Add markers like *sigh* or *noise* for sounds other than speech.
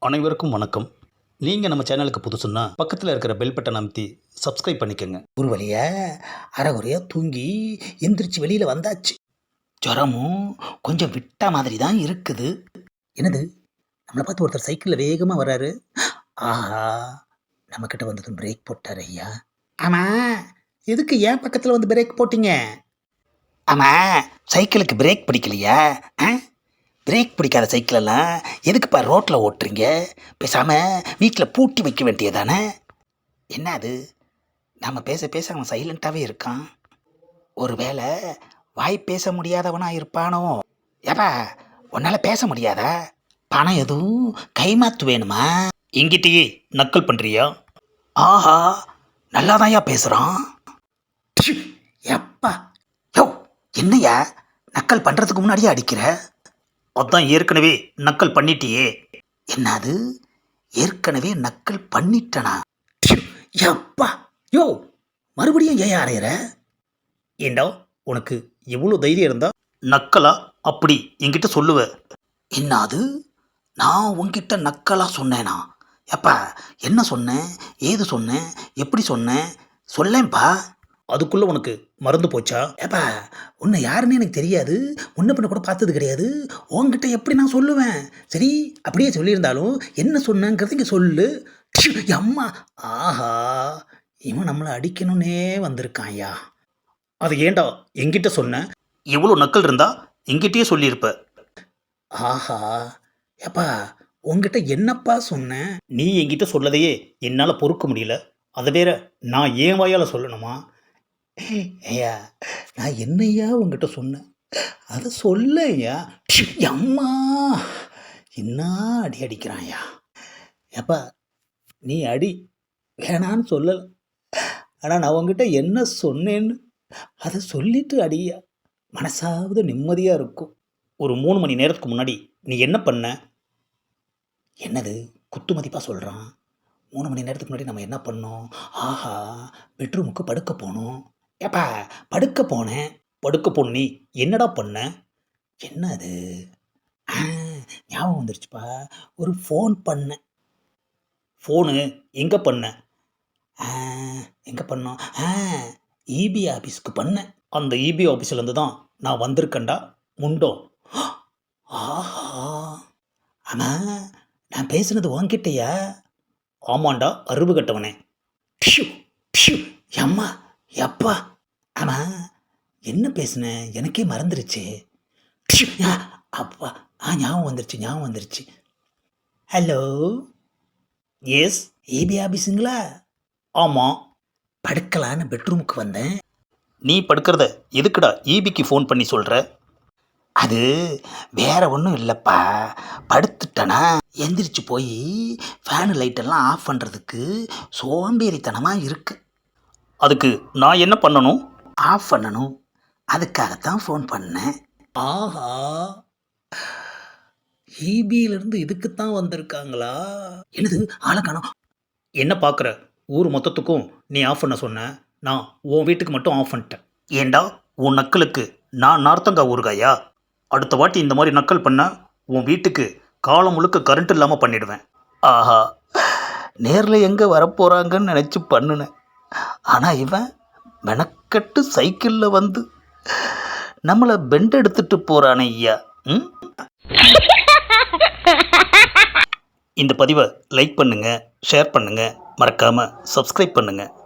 அனைவருக்கும் வணக்கம். நீங்கள் நம்ம சேனலுக்கு புதுசுன்னா பக்கத்தில் இருக்கிற பெல் பட்டன் அமைத்தி சப்ஸ்கிரைப் பண்ணிக்கோங்க. ஒரு வழியா அரைகுறையாக தூங்கி எந்திரிச்சு வெளியில் வந்தாச்சு. ஜுரமும் கொஞ்சம் விட்ட மாதிரி தான் இருக்குது. என்னது? நம்மளை பார்த்து ஒருத்தர் சைக்கிளில் வேகமாக வராரு ஆஹா நம்மக்கிட்ட வந்ததும் பிரேக் போட்டார் ஐயா. ஆமாம் எதுக்கு ஏன் பக்கத்தில் வந்து பிரேக் போட்டீங்க? ஆமாம் சைக்கிளுக்கு பிரேக் பிடிக்கலையா? ஆ? பிரேக் பிடிக்காத சைக்கிளெல்லாம் எதுக்குப்பா ரோட்டில் ஓட்டுறீங்க? பேசாமல் வீட்டில் பூட்டி வைக்க வேண்டியதானே என்ன அது? நம்ம பேச பேச அவன் சைலண்ட்டாகவே இருக்கான். ஒருவேளை வாய் பேச முடியாதவனா இருப்பானோ? ஏப்பா உன்னால் பேச முடியாதா? பணம் எதுவும் கைமாத்து வேணுமா? இங்கிட்டயே நக்கல் பண்ணுறியா ஆஹா நல்லாதான்யா பேசுகிறான் எப்பா யோ என்னய்யா நக்கல் பண்ணுறதுக்கு முன்னாடியே அடிக்கிற? அதான் ஏற்கனவே நக்கல் பண்ணிட்டியே. என்னது? ஏற்கனவே நக்கல் பண்ணிட்டனா? எப்பா? யோ மறுபடியும் ஏன் அறையிற? ஏண்டா உனக்கு எவ்வளோ தைரியம் இருந்தா? நக்கலா? அப்படி என்கிட்ட சொல்லுவ. என்னது? நான் உன்கிட்ட நக்கலா சொன்னேனா? எப்பா என்ன சொன்னேன் ஏது சொன்னேன் எப்படி சொன்னேன் சொல்லேன்ப்பா அதுக்குள்ள உனக்கு மறந்து போச்சா? ஏப்பா உன்னை யாருன்னு எனக்கு தெரியாது. முன்ன பண்ண கூட பார்த்தது கிடையாது. உன்கிட்ட எப்படி நான் சொல்லுவேன்? சரி அப்படியே சொல்லியிருந்தாலும் என்ன சொன்னங்கிறது இங்கே சொல்லு. அம்மா. ஆஹா இவன் நம்மளை அடிக்கணும்னே வந்திருக்கான் ஐயா. அது ஏண்டா என்கிட்ட சொன்ன? இவ்வளோ நக்கல் இருந்தா எங்கிட்டயே சொல்லியிருப்ப. ஆஹா ஏப்பா உங்ககிட்ட என்னப்பா சொன்னேன் நீ என்கிட்ட சொல்லதையே என்னால் பொறுக்க முடியல. அதை வேற நான் ஏன் வாயால் சொல்லணுமா? ஐயா நான் என்னையா உங்ககிட்ட சொன்னேன்? அதை சொல்ல ஐயா. அம்மா. என்ன அடி அடிக்கிறான் ஐயா? ஏப்பா நீ அடி வேணான்னு சொல்லலை. ஆனால் நான் உங்ககிட்ட என்ன சொன்னேன்னு அதை சொல்லிட்டு அடியா மனசாவது நிம்மதியாக இருக்கும். ஒரு மூணு மணி நேரத்துக்கு முன்னாடி நீ என்ன பண்ண? என்னது? குத்து மதிப்பாக சொல்கிறான் மூணு மணி நேரத்துக்கு முன்னாடி நம்ம என்ன பண்ணோம்? ஆஹா பெட்ரூமுக்கு படுக்க போனோம். ஏப்பா படுக்க போனேன் படுக்க பொண்ணி என்னடா பண்ண? என்ன அது ஆ, ஞாபகம் வந்துருச்சுப்பா. ஒரு ஃபோன் பண்ணேன் ஃபோனு எங்கே பண்ண? எங்கே பண்ணோம்? ஆ இபி ஆஃபீஸ்க்கு பண்ணேன் அந்த இபி ஆஃபீஸ்லேருந்து தான் நான் வந்திருக்கேன்டா முண்டோ. ஆஹா. ஆமாம் நான் பேசுனது உன்கிட்டயா? ஆமாண்டா அருவு கட்டவனே. ஷூ ப்ஷு அம்மா எப்பா? ஆமாம் என்ன பேசுனேன் எனக்கே மறந்துருச்சு. அப்பா. ஆ ஞாபகம் வந்துருச்சு ஞாபகம் வந்துருச்சு. ஹலோ? எஸ் ஏபி ஆஃபீஸுங்களா ஆமாம் படுக்கலான்னு பெட்ரூமுக்கு வந்தேன். நீ படுக்கிறத எதுக்குடா ஈபிக்கு ஃபோன் பண்ணி சொல்கிற அது வேற ஒன்றும் இல்லைப்பா. படுத்துட்டனா? எந்திரிச்சு போய் ஃபேனு லைட்டெல்லாம் ஆஃப் பண்ணுறதுக்கு சோம்பேறித்தனமாக இருக்குது அதுக்கு நான் என்ன பண்ணணும்? ஆஃப் பண்ணணும். அதுக்காகத்தான் ஃபோன் பண்ணேன். ஆஹா. ஈபியிலிருந்து இதுக்குத்தான் வந்திருக்காங்களா? என்னது? ஆளை காணோம். என்ன பார்க்குற? ஊர் மொத்தத்துக்கும் நீ ஆஃப் பண்ண சொன்ன. நான் உன் வீட்டுக்கு மட்டும் ஆஃப் பண்ணிட்டேன். ஏண்டா? உன் நக்கலுக்கு நான் நார்த்தங்கா ஊறுகாயா? அடுத்த வாட்டி இந்த மாதிரி நக்கல் பண்ண உன் வீட்டுக்கு காலம் முழுக்க கரண்ட் இல்லாமல் பண்ணிடுவேன். ஆஹா. நேரில் எங்கே வரப்போகிறாங்கன்னு நினச்சி பண்ணுனேன். ஆனால் இவன் மெனக்கட்டு சைக்கிளில் வந்து நம்மளை பெண்ட் எடுத்துட்டு போகிறானே ஐயா ம்? *laughs* இந்த பதிவை லைக் பண்ணுங்கள் ஷேர் பண்ணுங்கள் மறக்காமல் சப்ஸ்கிரைப் பண்ணுங்கள்